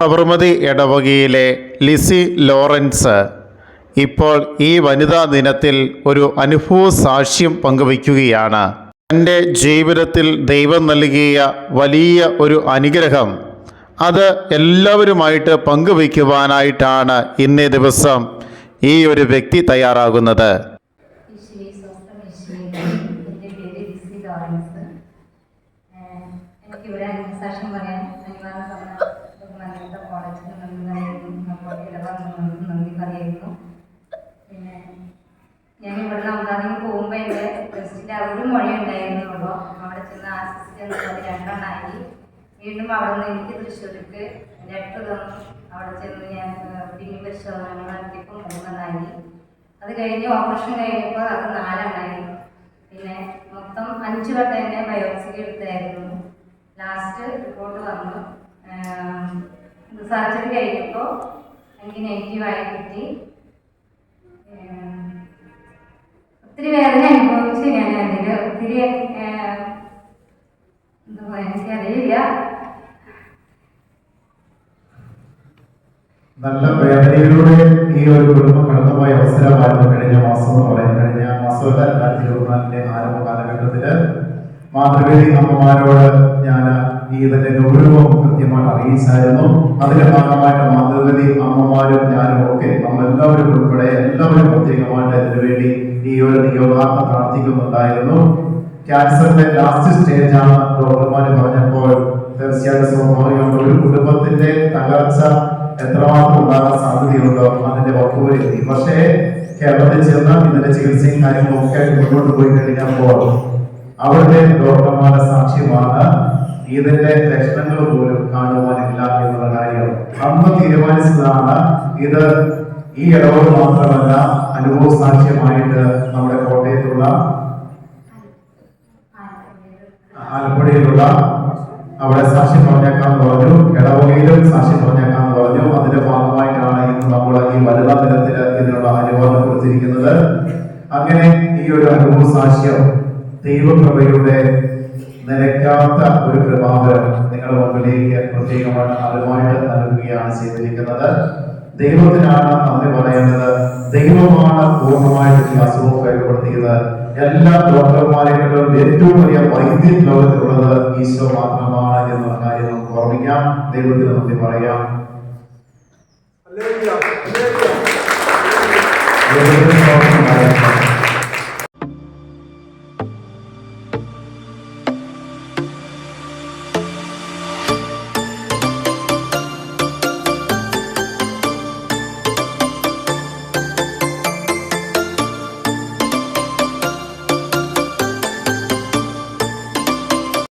സബർമതി ഇടവകയിലെ ലിസി ലോറൻസ് ഇപ്പോൾ ഈ വനിതാ ദിനത്തിൽ ഒരു അനുഭവ സാക്ഷ്യം പങ്കുവയ്ക്കുകയാണ്. തന്റെ ജീവിതത്തിൽ ദൈവം നൽകിയ വലിയ ഒരു അനുഗ്രഹം. അത് എല്ലാവരുമായിട്ട് പങ്കുവയ്ക്കുവാനായിട്ടാണ് ഇന്നേ ദിവസം ഈ ഒരു വ്യക്തി തയ്യാറാകുന്നത്. എനിക്ക് എനിക്കിവിടെ അനുസാക്ഷ്യം പറയാൻ അനുവാദം തന്ന ബഹുമാനപ്പെട്ട കോളേജിന് നന്ദി പറയുന്നു നമ്മുടെ ഇടവന്ന് നന്ദി പറയുന്നു പിന്നെ ഞാൻ ഇവിടെ അമൃതാദിന് പോകുമ്പോൾ എന്റെ ടെസ്റ്റിന്റെ ഒരു മൊഴി ഉണ്ടായിരുന്നുള്ളൂ അവിടെ ചെന്ന് ആസിസ്റ്റ് രണ്ടെണ്ണായി. വീണ്ടും അവിടെ നിന്ന് എനിക്ക് തൃശ്ശൂർക്ക് ലെറ്റർ തന്നു അവിടെ ചെന്ന് ഞാൻ പിന്നെ പരിശോധനകൾ നടത്തിയപ്പോൾ മൂന്നെണ്ണമായി അത് കഴിഞ്ഞ് ഓപ്പറേഷൻ കഴിഞ്ഞപ്പോൾ അത് നാലെണ്ണായിരുന്നു. പിന്നെ മൊത്തം അഞ്ച് വട്ടം എന്നെ ബയോപ്സിക്ക് എടുത്തായിരുന്നു. ലാസ്റ്റ് റിപ്പോർട്ട് വന്നു. സർജറി കഴിഞ്ഞപ്പോൾ എനിക്ക് നെഗറ്റീവായി കിട്ടി. ഒത്തിരി വേദന അനുഭവിച്ചു ഞാൻ അതിൽ ഒത്തിരി എന്താ എനിക്കറിയില്ല. നല്ല വേദനയിലൂടെ ഈ ഒരു കുടുംബം കടന്നുപോയ അവസരമായിരുന്നു കഴിഞ്ഞ മാസം എന്ന് പറയുന്നത്. കഴിഞ്ഞ മാസമല്ല രണ്ടായിരത്തി ഇരുപത്തിനാലിന്റെ ആരംഭ കാലഘട്ടത്തിൽ മാതൃവേദി അമ്മമാരോട് ഞാൻ ഇതിന്റെ ഗൗരവം കൃത്യമായിട്ട് അറിയിച്ചായിരുന്നു. അതിന്റെ ഭാഗമായിട്ട് മാതൃവേദി അമ്മമാരും ഞാനും ഒക്കെ നമ്മളെല്ലാവരും ഉൾപ്പെടെ എല്ലാവരും പ്രത്യേകമായിട്ട് ഇതിനു വേണ്ടി ഈ ഒരു നിയോഗാർത്ഥം പ്രാർത്ഥിക്കുന്നുണ്ടായിരുന്നു. ക്യാൻസറിന്റെ ലാസ്റ്റ് സ്റ്റേജ് ആണ് ഡോക്ടർമാർ പറഞ്ഞപ്പോൾ തീർച്ചയായിട്ടും സ്വാഭാവികമാണ് ഒരു കുടുംബത്തിന്റെ തകർച്ച എത്രമാത്രം ഉണ്ടാകാൻ സാധ്യതയുണ്ടോ അതിന്റെ വക്കുവരെത്തി പക്ഷേ കേരളത്തിൽ ചെന്ന് ഇതിന്റെ ചികിത്സയും കാര്യങ്ങളും ഒക്കെ മുന്നോട്ട് പോയി കഴിഞ്ഞപ്പോൾ അവരുടെ ഡോക്ടർമാരുടെ സാക്ഷ്യമാണ് ഇതിന്റെ ലക്ഷണങ്ങൾ പോലും കാണുവാനില്ല എന്നുള്ള കാര്യം അമ്മ തീരുമാനിച്ചതാണ്. ഇത് ഈ ഇടവ് മാത്രമല്ല അനുഭവ സാക്ഷ്യമായിട്ട് നമ്മുടെ കോട്ടയത്തുള്ള ആലപ്പുഴയിലുള്ള അവിടെ സാക്ഷ്യം പറഞ്ഞേക്കാന്ന് പറഞ്ഞു. ഇടവകയിലും സാക്ഷ്യം പറഞ്ഞേക്കാന്ന് പറഞ്ഞു. അതിന്റെ ഭാഗമായിട്ടാണ് ഇന്ന് നമ്മൾ ഈ വനിതാ ദിനത്തിൽ ഇതിനുള്ള അനുവാദം കൊടുത്തിരിക്കുന്നത്. അങ്ങനെ ഈ ഒരു അനുഭവ സാക്ഷ്യം ദൈവകൃപയുടെ നിലയ്ക്കാത്ത ഒരു കൃപാവരം നിങ്ങളുടെ മുമ്പിലേക്ക് പ്രത്യേകമായിട്ട് അതുമായിട്ട് നൽകുകയാണ് ചെയ്തിരിക്കുന്നത്. ദൈവത്തിനാണ് നന്ദി പറയുന്നത് ദൈവമാണ് പൂർണമായിട്ട് ഈ അസുഖം കൈപ്പെടുത്തിയത് എല്ലാ ഡോക്ടർമാരെക്കാളും ഏറ്റവും വലിയ വൈദ്യം ലോകത്തിലുള്ളത് ഈശോ മാത്രമാണ് എന്നുള്ള കാര്യം നമുക്ക് ഓർമ്മിക്കാം. ദൈവത്തിന് നന്ദി പറയാം. പറയാം.